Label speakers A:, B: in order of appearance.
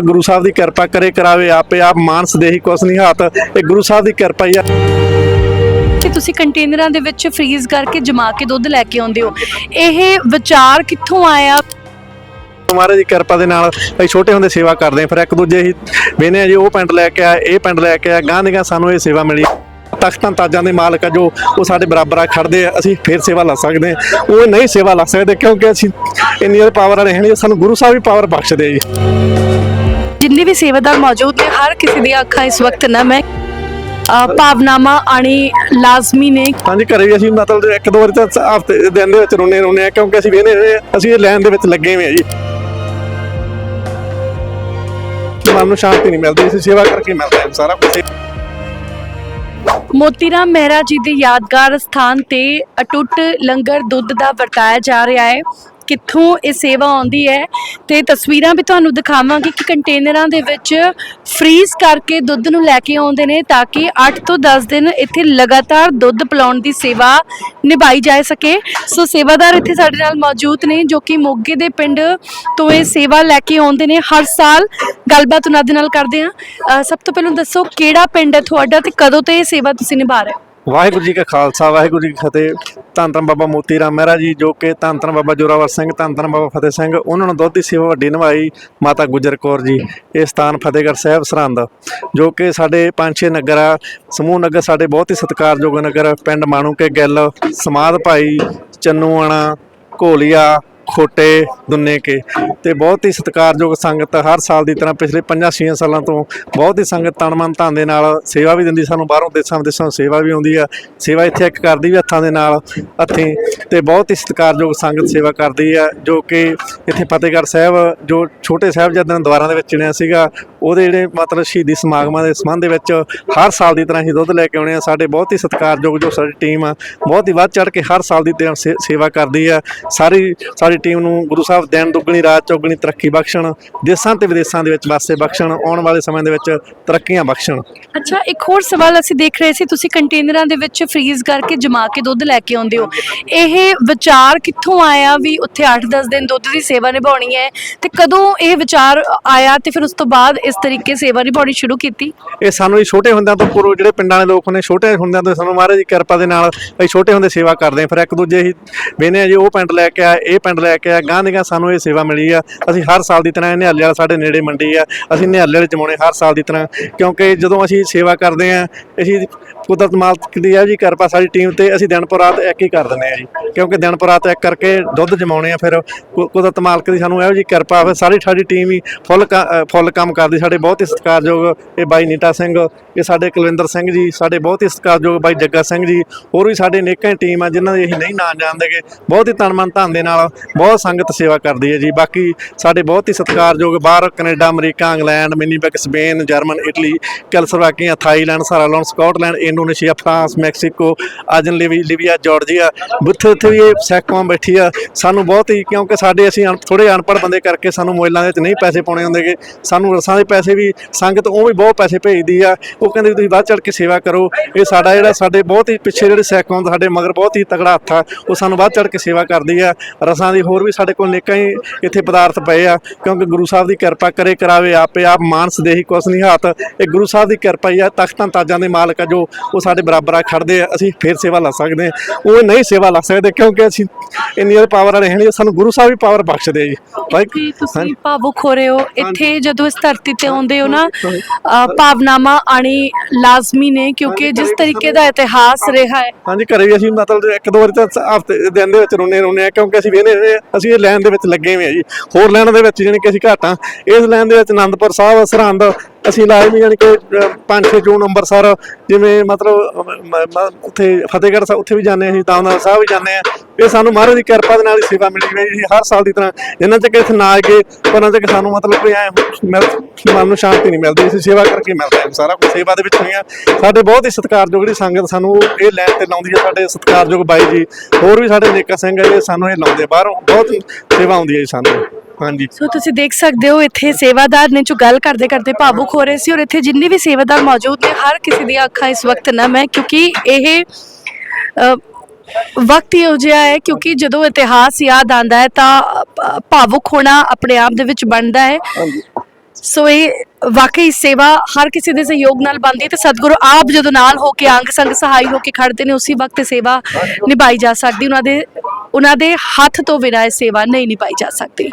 A: ਗੁਰੂ ਸਾਹਿਬ ਦੀ ਕਿਰਪਾ ਕਰੇ ਕਰਾਵੇ ਆਪੇ ਆਪ ਮਾਨਸ ਦੇਹੀ ਕੁਛ ਨਹੀਂ ਹੱਥ। ਇਹ ਗੁਰੂ ਸਾਹਿਬ ਦੀ ਕਿਰਪਾ ਹੀ ਆ।
B: ਕਿ ਤੁਸੀਂ ਕੰਟੇਨਰਾਂ ਦੇ ਵਿੱਚ ਫ੍ਰੀਜ਼ ਕਰਕੇ ਜਮਾ ਕੇ ਦੁੱਧ ਲੈ ਕੇ ਆਉਂਦੇ ਹੋ। ਇਹ ਵਿਚਾਰ ਕਿੱਥੋਂ ਆਇਆ?
A: ਮਹਾਰਾਜ ਦੀ ਕਿਰਪਾ ਦੇ ਨਾਲ ਅਸੀਂ ਛੋਟੇ ਹੁੰਦੇ ਸੇਵਾ ਕਰਦੇ ਹਾਂ ਫਿਰ ਇੱਕ ਦੂਜੇ ਹੀ ਵੇਨੇ ਜੀ ਉਹ ਪਿੰਡ ਲੈ ਕੇ ਆ ਇਹ ਪਿੰਡ ਲੈ ਕੇ ਆ ਗਾਂ ਦੀ ਗਾਂ ਸਾਨੂੰ ਇਹ ਸੇਵਾ ਮਿਲੀ। ਤਖਤਾਂ ਤਾਜਾਂ ਦੇ ਮਾਲਕ ਆ ਜੋ ਉਹ ਸਾਡੇ ਬਰਾਬਰ ਆ ਖੜਦੇ ਆ ਅਸੀਂ ਫਿਰ ਸੇਵਾ ਲਾ ਸਕਦੇ ਹਾਂ। ਉਹ ਨਹੀਂ ਸੇਵਾ ਲਾ ਸਕਦੇ ਕਿਉਂਕਿ ਅਸੀਂ ਇੰਨੀ ਪਾਵਰ ਹੈ ਨਹੀਂ ਸਾਨੂੰ ਗੁਰੂ ਸਾਹਿਬ ਵੀ ਪਾਵਰ ਬਖਸ਼ਦੇ ਆ ਜੀ।
B: ਜਿੰਨੇ ਵੀ ਸੇਵਾਦਾਰ ਮੌਜੂਦ ਨੇ ਹਰ ਕਿਸੇ ਦੀਆਂ ਅੱਖਾਂ ਇਸ ਵਕਤ ਨਮ ਹੈ। ਅ, ਭਾਵਨਾਵਾਂ ਆਣੀ ਲਾਜ਼ਮੀ ਨੇ।
A: ਹਾਂਜੀ ਘਰੇ ਵੀ ਅਸੀਂ ਮਤਲਬ ਇੱਕ ਦੋ ਵਾਰੀ ਤਾਂ ਹਫ਼ਤੇ ਦਿਨ ਦੇ ਵਿੱਚ ਰੋਣੇ ਰੋਣੇ ਆ ਕਿਉਂਕਿ ਅਸੀਂ ਵੇਨੇ ਅਸੀਂ ਇਹ ਲੈਣ ਦੇ ਵਿੱਚ ਲੱਗੇ ਹੋਏ ਆ ਜੀ। ਮਨ ਨੂੰ ਸ਼ਾਂਤੀ ਨਹੀਂ ਮਿਲਦੀ ਅਸੀਂ ਸੇਵਾ ਕਰਕੇ ਮਿਲਦਾ ਹੈ ਸਾਰਾ ਕੁਝ
B: ਮੋਤੀਰਾਮ ਮਹਿਰਾ ਜੀ ਦੇ ਯਾਦਗਾਰ ਸਥਾਨ ਤੇ ਅਟੁੱਟ ਲੰਗਰ ਦੁੱਧ ਦਾ ਵਰਤਾਇਆ ਜਾ ਰਿਹਾ ਹੈ। ਕਿੱਥੋਂ ਇਹ ਸੇਵਾ ਆਉਂਦੀ ਹੈ ਤੇ ਤਸਵੀਰਾਂ ਵੀ ਤੁਹਾਨੂੰ ਦਿਖਾਵਾਂਗੇ ਕਿ ਕੰਟੇਨਰਾਂ ਦੇ ਵਿੱਚ ਫ੍ਰੀਜ਼ ਕਰਕੇ ਦੁੱਧ ਨੂੰ ਲੈ ਕੇ ਆਉਂਦੇ ਨੇ ਤਾਂ ਕਿ 8 ਤੋਂ 10 ਦਿਨ ਇੱਥੇ ਲਗਾਤਾਰ ਦੁੱਧ ਪਿਲਾਉਣ ਦੀ ਸੇਵਾ ਨਿਭਾਈ ਜਾ ਸਕੇ। ਸੋ ਸੇਵਾਦਾਰ ਇੱਥੇ ਸਾਡੇ ਨਾਲ ਮੌਜੂਦ ਨੇ ਜੋ ਕਿ ਮੋਗੇ ਦੇ ਪਿੰਡ ਤੋਂ ਇਹ ਸੇਵਾ ਲੈ ਕੇ ਆਉਂਦੇ ਨੇ। ਹਰ ਸਾਲ ਗੱਲਬਾਤ ਉਹਨਾਂ ਦੇ ਨਾਲ ਕਰਦੇ ਆ ਸਭ ਤੋਂ ਪਹਿਲਾਂ ਦੱਸੋ ਕਿਹੜਾ ਪਿੰਡ ਹੈ ਤੁਹਾਡਾ ਤੇ ਕਦੋਂ ਤੋਂ ਇਹ ਸੇਵਾ ਤੁਸੀਂ ਨਿਭਾ ਰਹੇ ਹੋ?
A: ਵਾਹਿਗੁਰੂ ਜੀ ਕਾ ਖਾਲਸਾ, ਵਾਹਿਗੁਰੂ ਜੀ ਕੀ ਫਤਿਹ। ਧੰਨ ਧੰਨ ਬਾਬਾ ਮੋਤੀ ਰਾਮ ਮਹਿਰਾ ਜੀ, ਜੋ ਕਿ ਧੰਨ ਧੰਨ ਬਾਬਾ ਜੋਰਾਵਰ ਸਿੰਘ, ਧੰਨ ਧੰਨ ਬਾਬਾ ਫਤਿਹ ਸਿੰਘ, ਉਹਨਾਂ ਨੂੰ ਦੁੱਧ ਦੀ ਸੇਵਾ ਵੱਡੀ ਨਿਭਾਈ, ਮਾਤਾ ਗੁਜਰ ਕੌਰ ਜੀ, ਇਹ ਸਥਾਨ ਫਤਿਹਗੜ੍ਹ ਸਾਹਿਬ ਸਰਹੰਦ, ਜੋ ਕਿ ਸਾਡੇ ਪੰਜ ਛੇ ਨਗਰ ਆ। ਸਮੂਹ ਨਗਰ ਸਾਡੇ ਬਹੁਤ ਹੀ ਸਤਿਕਾਰਯੋਗ ਨਗਰ ਪਿੰਡ ਮਾਣੂ ਕੇ ਗਿੱਲ, ਸਮਾਧ ਭਾਈ, ਚੰਨੂਆਣਾ, ਘੋਲੀਆ ਖੋਟੇ ਦੁੰਨੇ ਕੇ ਤੇ ਬਹੁਤ ਹੀ ਸਤਿਕਾਰਯੋਗ ਸੰਗਤ ਹਰ ਸਾਲ ਦੀ ਤਰ੍ਹਾਂ ਪਿਛਲੇ 5-6 ਸਾਲਾਂ ਤੋਂ ਬਹੁਤ ਹੀ ਸੰਗਤ ਤਨ ਮਨ ਧਨ ਦੇ ਨਾਲ ਸੇਵਾ ਵੀ ਦਿੰਦੀ, ਸਾਨੂੰ ਬਾਹਰੋਂ ਦੇਸ਼ਾਂ ਵਿਦੇਸ਼ਾਂ ਤੋਂ ਸੇਵਾ ਵੀ ਆਉਂਦੀ ਆ, ਸੇਵਾ ਇੱਥੇ ਇੱਕ ਕਰਦੀ ਵੀ ਹੱਥਾਂ ਦੇ ਨਾਲ ਹੱਥੀਂ ਤੇ ਬਹੁਤ ਹੀ ਸਤਿਕਾਰਯੋਗ ਸੰਗਤ ਸੇਵਾ ਕਰਦੀ ਆ, ਜੋ ਕਿ ਇੱਥੇ ਫਤਿਹਗੜ੍ਹ ਸਾਹਿਬ, ਜੋ ਛੋਟੇ ਸਾਹਿਬਜ਼ਾਦਿਆਂ ਦੇ ਦੁਆਰਾਂ ਦੇ ਵਿੱਚ ਚਿਣਿਆ ਸੀਗਾ, ਉਹਦੇ ਜਿਹੜੇ ਮਤਲਬ ਸ਼ਹੀਦੀ ਸਮਾਗਮਾਂ ਦੇ ਸੰਬੰਧ ਦੇ ਵਿੱਚ ਹਰ ਸਾਲ ਦੀ ਤਰ੍ਹਾਂ ਹੀ ਦੁੱਧ ਲੈ ਕੇ ਆਉਣੇ ਆ ਸਾਡੇ ਬਹੁਤ ਹੀ ਸਤਿਕਾਰਯੋਗ ਜੋ ਸਾਡੀ ਟੀਮ ਆ, ਬਹੁਤ ਹੀ ਵੱਧ ਚੜ ਕੇ ਹਰ ਸਾਲ ਦੀ ਤਰ੍ਹਾਂ ਸੇ- ਸੇਵਾ ਕਰਦੀ ਆ, ਸਾਰੀ, ਸਾਡੀ ਟੀਮ ਨੂੰ ਗੁਰੂ ਸਾਹਿਬ ਦਿਨ ਦੁੱਗਣੀ ਰਾਤ ਚੌਗਣੀ ਤਰੱਕੀ ਬਖਸ਼ਣ ਦੇਸ਼ਾਂ ਤੇ ਵਿਦੇਸ਼ਾਂ ਦੇ ਵਿੱਚ ਵਾਸਤੇ ਬਖਸ਼ਣ ਆਉਣ ਵਾਲੇ ਸਮੇਂ ਦੇ ਵਿੱਚ ਤਰੱਕੀਆਂ ਬਖਸ਼ਣ।
B: ਅੱਛਾ ਇੱਕ ਹੋਰ ਸਵਾਲ ਅਸੀਂ ਦੇਖ ਰਹੇ ਸੀ ਤੁਸੀਂ ਕੰਟੇਨਰਾਂ ਦੇ ਵਿੱਚ ਫ੍ਰੀਜ਼ ਕਰਕੇ ਜਮਾ ਕੇ ਦੁੱਧ ਲੈ ਕੇ ਆਉਂਦੇ ਹੋ। ਇਹ ਵਿਚਾਰ ਕਿੱਥੋਂ ਆਇਆ ਵੀ ਉੱਥੇ 8-10 ਦਿਨ ਦੁੱਧ ਦੀ ਸੇਵਾ ਨਿਭਾਉਣੀ ਹੈ ਤੇ ਕਦੋਂ ਇਹ ਵਿਚਾਰ ਆਇਆ ਤੇ ਫਿਰ ਉਸ ਤੋਂ ਬਾਅਦ ਇਸ ਤਰੀਕੇ ਸੇਵਾ ਨਿਭਾਉਣੀ ਸ਼ੁਰੂ ਕੀਤੀ?
A: ਇਹ ਸਾਨੂੰ ਹੀ ਛੋਟੇ ਹੁੰਦਿਆਂ ਤੋਂ ਪੁਰੋ ਜਿਹੜੇ ਪਿੰਡਾਂ ਦੇ ਲੋਕ ਨੇ ਛੋਟੇ ਹੁੰਦਿਆਂ ਤੋਂ ਸਾਨੂੰ ਮਹਾਰਾਜ ਦੀ ਕਿਰਪਾ ਦੇ ਨਾਲ ਅਸੀਂ ਛੋਟੇ ਹੁੰਦੇ ਸੇਵਾ ਕਰਦੇ ਹਾਂ। ਫਿਰ ਇੱਕ ਦੂਜੇ ਹੀ ਵੇਨੇ ਜੀ ਉਹ ਪਿੰਡ ਲੈ ਕੇ ਆ ਇਹ ਪਿੰਡ ਲੈ ਕੇ ਆ ਗਾਂ ਦੀਆਂ ਸਾਨੂੰ ਇਹ ਸੇਵਾ ਮਿਲੀ ਆ। ਅਸੀਂ ਹਰ ਸਾਲ ਦੀ ਤਰ੍ਹਾਂ ਨਿਹਾਲੇ ਵਾਲਾ ਸਾਡੇ ਨੇੜੇ ਮੰਡੀ ਆ। ਅਸੀਂ ਨਿਹਾਲੇ ਵਾਲੇ ਜਮਾਉਣੇ ਹਰ ਸਾਲ ਦੀ ਤਰ੍ਹਾਂ। ਕਿਉਂਕਿ ਜਦੋਂ ਅਸੀਂ ਸੇਵਾ ਕਰਦੇ ਆ ਅਸੀਂ ਕੁਦਰਤ ਮਾਲਕ ਦੀ ਆ ਜੀ ਕਿਰਪਾ ਸਾਡੀ ਟੀਮ ਤੇ ਅਸੀਂ ਦਿਨ ਪਰ ਰਾਤ ਇੱਕ ਹੀ ਕਰ ਦਿੰਦੇ ਆ ਜੀ। ਕਿਉਂਕਿ ਦਿਨ ਪਰ ਰਾਤ ਇੱਕ ਕਰਕੇ ਦੁੱਧ ਜਮਾਉਣੇ ਆ, ਫਿਰ ਕੁ- ਕੁਦਰਤ ਮਾਲਕ ਦੀ ਸਾਨੂੰ ਇਹੋ ਜੀ ਕਿਰਪਾ ਫਿਰ ਸਾਰੀ ਸਾਡੀ ਟੀਮ ਹੀ ਫੁੱਲ ਫੁੱਲ ਕੰਮ ਕਰਦੀ। ਸਾਡੇ ਬਹੁਤ ਹੀ ਸਤਿਕਾਰਯੋਗ ਇਹ ਬਾਈ ਨੀਟਾ ਸਿੰਘ, ਇਹ ਸਾਡੇ ਕੁਲਵਿੰਦਰ ਸਿੰਘ ਜੀ, ਸਾਡੇ ਬਹੁਤ ਹੀ ਸਤਿਕਾਰਯੋਗ ਬਾਈ ਜੱਗਾ ਸਿੰਘ ਜੀ, ਹੋਰ ਵੀ ਸਾਡੇ ਨੇਕਾਂ ਟੀਮ ਆ, ਜਿਨ੍ਹਾਂ ਦੇ ਅਸੀਂ ਨਹੀਂ ਨਾਂ ਜਾਣਦੇਗੇ ਬਹੁਤ ਹੀ ਤਨ ਮਨ ਧਨ ਦੇ ਨਾਲ ਬਹੁਤ ਸੰਗਤ ਸੇਵਾ ਕਰਦੀ ਹੈ ਜੀ। ਬਾਕੀ ਸਾਡੇ ਬਹੁਤ ਹੀ ਸਤਿਕਾਰਯੋਗ ਬਾਹਰ Canada, America, England ਮਿਨੀਬੈਕ Spain, German, Italy, Czechoslovakia, Thailand, Sierra Leone, Scotland, Indonesia, France, Mexico ਅਜਨ ਲਿਵੀ, ਲਿਬੀਆ, ਜਾਰਜੀਆ ਉੱਥੇ ਉੱਥੇ ਵੀ ਇਹ ਸਿੱਖ ਬੈਠੀ ਆ। ਸਾਨੂੰ ਬਹੁਤ ਹੀ ਕਿਉਂਕਿ ਸਾਡੇ ਅਸੀਂ ਥੋੜੇ ਅਨਪੜ੍ਹ ਬੰਦੇ ਕਰਕੇ ਸਾਨੂੰ ਮੋਬਾਈਲਾਂ ਦੇ ਵਿੱਚ ਨਹੀਂ ਪੈਸੇ ਪਾਉਣੇ ਹੁੰਦੇਗੇ ਸਾਨੂੰ ਰਸਾਂ ਦੇ ਪੈਸੇ ਵੀ, ਸੰਗਤ ਉਹ ਵੀ ਬਹੁਤ ਪੈਸੇ ਭੇਜਦੀ ਆ। ਉਹ ਕਹਿੰਦੇ ਵੀ ਤੁਸੀਂ ਵੱਧ ਚੜ ਕੇ ਸੇਵਾ ਕਰੋ। ਇਹ ਸਾਡਾ ਜਿਹੜਾ ਸਾਡੇ ਬਹੁਤ ਹੀ ਪਿੱਛੇ ਜਿਹੜੇ ਸਿੱਖ ਸਾਡੇ ਮਗਰ ਬਹੁਤ ਹੀ ਤਗੜਾ ਹੱਥ ਆ, ਉਹ ਸਾਨੂੰ ਵੱਧ ਚੜ ਕੇ ਸੇਵਾ ਕਰਦੀ ਆ। ਰਸਾਂ ਦੀ ਹੋਰ ਵੀ ਸਾਡੇ ਕੋਲ ਨੇਕਾਂ ਹੀ ਇੱਥੇ ਪਦਾਰਥ ਪਏ ਆ, ਕਿਉਂਕਿ ਗੁਰੂ ਸਾਹਿਬ ਦੀ ਕਿਰਪਾ ਕਰੇ ਕਰਾਵੇ ਆਪੇ, ਆਪ ਮਾਨਸ ਦੇਹੀ ਕੁਛ ਨਹੀਂ ਇਹ ਗੁਰੂ ਸਾਹਿਬ ਦੀ ਕਿਰਪਾ ਹੀ ਆ, ਤਖਤਾਂ ਤਾਜਾਂ ਦੇ ਮਾਲਕ ਆ ਜੋ ਉਹ ਸਾਡੇ ਬਰਾਬਰ ਆ ਖੜਦੇ ਆ, ਅਸੀਂ ਫੇਰ ਸੇਵਾ ਲਾ ਸਕਦੇ ਆ। ਉਹ ਨਹੀਂ ਸੇਵਾ ਲਾ ਸਕਦੇ ਕਿਉਂਕਿ ਅਸੀਂ ਇੰਨੀ ਪਾਵਰ ਵਾਲੇ ਹੈ ਨਹੀਂ ਸਾਨੂੰ ਗੁਰੂ ਸਾਹਿਬ ਵੀ ਪਾਵਰ ਬਖਸ਼ਦੇ ਆ ਜੀ।
B: ਕਿ
A: ਭਾਈ
B: ਤੁਸੀਂ ਭਾਵੁਕ ਹੋ ਰਹੇ ਹੋ। ਇੱਥੇ ਜਦੋਂ ਇਸ ਧਰਤੀ ਤੇ ਆਉਂਦੇ ਹੋ ਨਾ ਅ, ਭਾਵਨਾਵਾਂ ਆਣੀ ਲਾਜ਼ਮੀ ਨੇ ਕਿਉਂਕਿ ਜਿਸ ਤਰੀਕੇ ਦਾ ਇਤਿਹਾਸ ਰਿਹਾ ਹੈ।
A: ਹਾਂਜੀ ਘਰੇ ਵੀ ਅਸੀਂ ਮਤਲਬ ਇੱਕ ਦੋ ਵਾਰੀ ਤਾਂ ਹਫ਼ਤੇ ਦਿਨ ਦੇ ਵਿੱਚ ਰੋਣੇ ਰੋਣੇ ਆ ਕਿਉਂਕਿ ਅਸੀਂ ਵੇਨੇ ਅਸੀਂ ਇਹ ਲਾਈਨ ਦੇ ਵਿੱਚ ਲੱਗੇ ਹੋਏ ਆ ਜੀ। ਹੋਰ ਲਾਈਨਾਂ ਦੇ ਵਿੱਚ ਜਾਣੀ ਕਿ ਅਸੀਂ ਘਾਟਾਂ ਇਸ ਲਾਈਨ ਦੇ ਵਿੱਚ ਆਨੰਦਪੁਰ ਸਾਹਿਬ ਸਰਹੰਦ ਅਸੀਂ ਲਾਏ ਵੀ ਜਾਣੀ ਕਿ 5-6 ਜੂਨ ਅੰਮ੍ਰਿਤਸਰ, ਜਿਵੇਂ ਮਤਲਬ ਉੱਥੇ ਫਤਿਹਗੜ੍ਹ ਸਾਹਿਬ, ਉੱਥੇ ਵੀ ਜਾਂਦੇ ਹਾਂ ਅਸੀਂ ਦਾਮਨਾ ਸਾਹਿਬ ਵੀ ਜਾਂਦੇ ਆ ਇਹ ਸਾਨੂੰ ਮਹਾਰਾਜ ਦੀ ਕਿਰਪਾ ਦੇ ਨਾਲ ਹੀ ਸੇਵਾ ਮਿਲੀ ਹੋਈ ਜੀ, ਹਰ ਸਾਲ ਦੀ ਤਰ੍ਹਾਂ। ਜਿੰਨਾ ਤੱਕ ਇੱਥੇ ਨਾ ਆਏ ਉਹਨਾਂ ਤੱਕ ਸਾਨੂੰ ਮਤਲਬ ਕੋਈ ਐ ਮਨ ਨੂੰ ਸ਼ਾਂਤੀ ਨਹੀਂ ਮਿਲਦੀ, ਅਸੀਂ ਸੇਵਾ ਕਰਕੇ ਮਿਲਦਾ ਹਾਂ। ਸਾਰਾ ਕੁਝ ਸੇਵਾ ਦੇ ਵਿੱਚ ਹੋਈਆਂ ਸਾਡੇ ਬਹੁਤ ਹੀ ਸਤਿਕਾਰਯੋਗ ਜਿਹੜੀ ਸੰਗਤ ਸਾਨੂੰ ਇਹ ਲੈਣ ਤੇ ਲਾਉਂਦੀ ਹੈ, ਸਾਡੇ ਸਤਿਕਾਰਯੋਗ ਬਾਈ ਜੀ, ਹੋਰ ਵੀ ਸਾਡੇ ਨੇਕਾ ਸਿੰਘ ਹੈ, ਇਹ ਸਾਨੂੰ ਇਹ ਲਾਉਂਦੇ ਬਾਹਰੋਂ ਬਹੁਤ ਸੇਵਾ ਆਉਂਦੀ ਹੈ ਜੀ ਸਾਨੂੰ। ਹਾਂਜੀ।
B: ਸੋ ਤੁਸੀਂ ਦੇਖ ਸਕਦੇ ਹੋ ਇੱਥੇ ਸੇਵਾਦਾਰ ਨੇ ਜੋ ਗੱਲ ਕਰਦੇ ਕਰਦੇ ਭਾਵੁਕ ਹੋ ਰਹੇ ਸੀ ਔਰ ਇੱਥੇ ਜਿੰਨੇ ਵੀ ਸੇਵਾਦਾਰ ਮੌਜੂਦ ਨੇ ਹਰ ਕਿਸੇ ਦੀਆਂ ਅੱਖਾਂ ਇਸ ਵਕਤ ਨਮ ਹੈ ਕਿਉਂਕਿ ਇਹ ਅ, ਵਕਤ ਇਹੋ ਜਿਹਾ ਹੈ ਕਿਉਂਕਿ ਜਦੋਂ ਇਤਿਹਾਸ ਯਾਦ ਆਂਦਾ ਹੈ ਤਾਂ ਅ, ਭਾਵੁਕ ਹੋਣਾ ਆਪਣੇ ਆਪ ਦੇ ਵਿੱਚ ਬਣਦਾ ਹੈ। ਸੋ ਇਹ ਵਾਕਈ ਸੇਵਾ ਹਰ ਕਿਸੇ ਦੇ ਸਹਿਯੋਗ ਨਾਲ ਬਣਦੀ ਹੈ ਤੇ ਸਤਿਗੁਰੂ ਆਪ ਜਦੋਂ ਨਾਲ ਹੋ ਕੇ ਅੰਗ ਸੰਗ ਸਹਾਈ ਹੋ ਕੇ ਖੜਦੇ ਨੇ ਉਸੇ ਵਕਤ ਇਹ ਸੇਵਾ ਨਿਭਾਈ ਜਾ ਸਕਦੀ। ਉਹਨਾਂ ਦੇ ਉਹਨਾਂ ਦੇ ਹੱਥ ਤੋਂ ਬਿਨਾਂ ਇਹ ਸੇਵਾ ਨਹੀਂ ਨਿਭਾਈ ਜਾ ਸਕਦੀ।